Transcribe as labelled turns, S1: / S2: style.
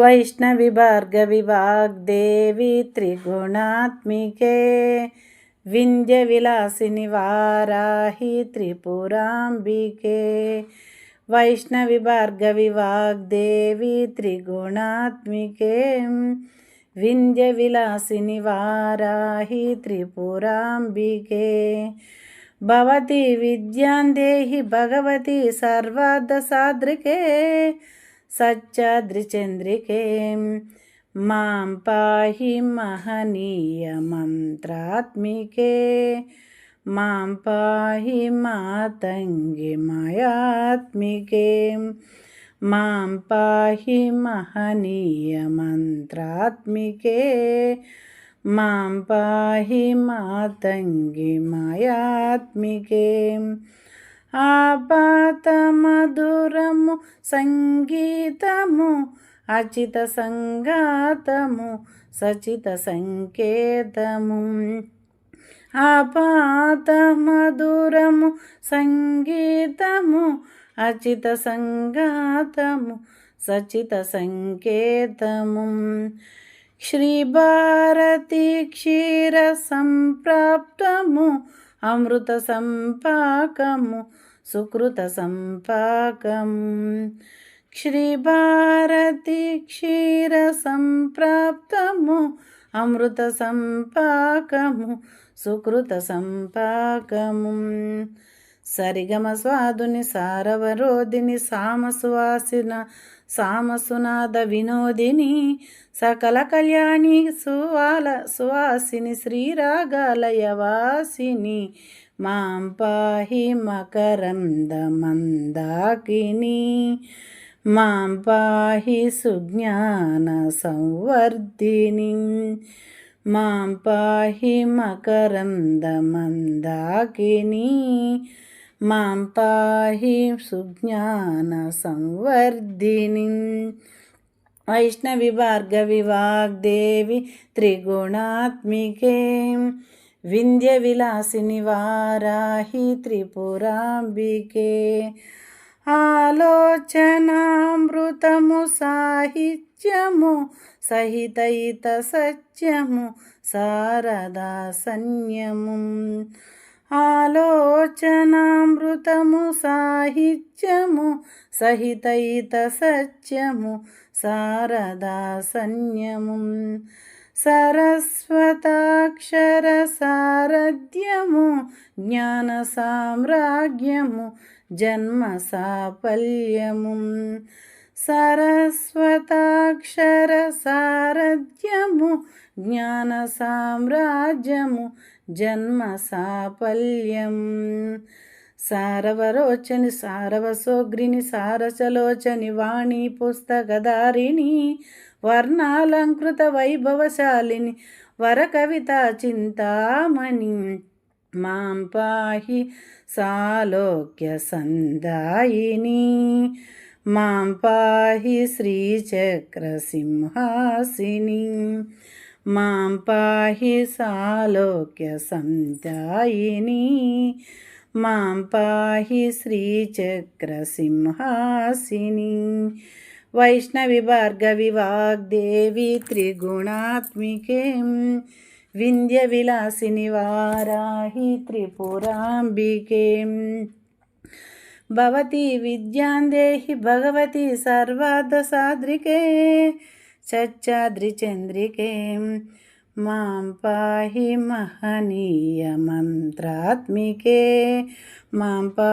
S1: వైష్ణవి భార్గవి వాగ్దేవి త్రిగుణాత్మికే వింధ్య విలాసిని వారాహి త్రిపురాంబికే వైష్ణవి భార్గవి వాగ్దేవి త్రిగుణాత్మికే వింధ్య విలాసిని వారాహి త్రిపురాంబికే భవతి విద్యాందేహి భగవతి సచ్చద్రిచంద్రికే మాం పాహి మహనీయ మంత్రాత్మికే మాం పాహి మాతంగి మాయాత్మికే మాం పాహి మహనీయ మంత్రాత్మికే మాం పాహి మాతంగి మాయాత్మికే ఆపాత మధురము సంగీతము అచిత సంగాతము సచిత సంకేతము. ఆపాత మధురము సంగీతము అచిత సంగాతము సచిత సంకేతము. శ్రీభారతి క్షీర సంప్రాప్తము అమృత సంపాకము సుకృత సంపాకము శ్రీభారతి క్షీర సంప్రాప్తము అమృత సంపాకము సుకృత సంపాకము. సరిగమ స్వాదుని సారవరోధిని సామసువాసిన సామసునాద వినోదిని సకల కళ్యాణి సువాల సువాసిని శ్రీరాగాలయవాసిని మాం పాహి మకరంద మందాకిని మాం పాహి సుజ్ఞాన సంవర్ధిని మాం పాహి మకరంద మందాకిని మాం పాహి సుజ్ఞాన సంవర్ధిని. వైష్ణవి భార్గవి వాగ్దేవి త్రిగుణాత్మికే. వింధ్య విలాసిని వారాహి త్రిపురాంబికే. ఆలోచనామృతము సాహిత్యము సహితయిత సత్యము శారదా సన్యము. ఆలోచనామృతము సాహిత్యము సహితయిత సత్యము శారదా సన్యము సరస్వతాక్షర సారథ్యము జ్ఞాన సామ్రాజ్యము జన్మ సాఫల్యము. సరస్వ జన్మ సాఫల్యం సారవరోచని సారవసోగ్రిని సారసలోచని వాణి పుస్తకధారిణి వర్ణాలంకృత వైభవశాలిని వరకవిత చింతామణి. మాం పాహి సాలోక్య సందాయిని. మాం పాహి శ్రీచక్రసింహాసిని మాం పాహి సాలోక్య సంధ్యాయిని మాం పాహి శ్రీచక్రసింహాసిని వైష్ణవి భార్గవి వాగ్దేవి త్రిగుణాత్మికే వింధ్య విలాసిని వారాహి త్రిపురాంబికే. భవతి విద్యాందేహి భగవతి సర్వార్థ సాద్రికే చచ్చాద్రిచంద్రికే మాం పాహి మహనీయ మంత్రాత్మికే మాం పా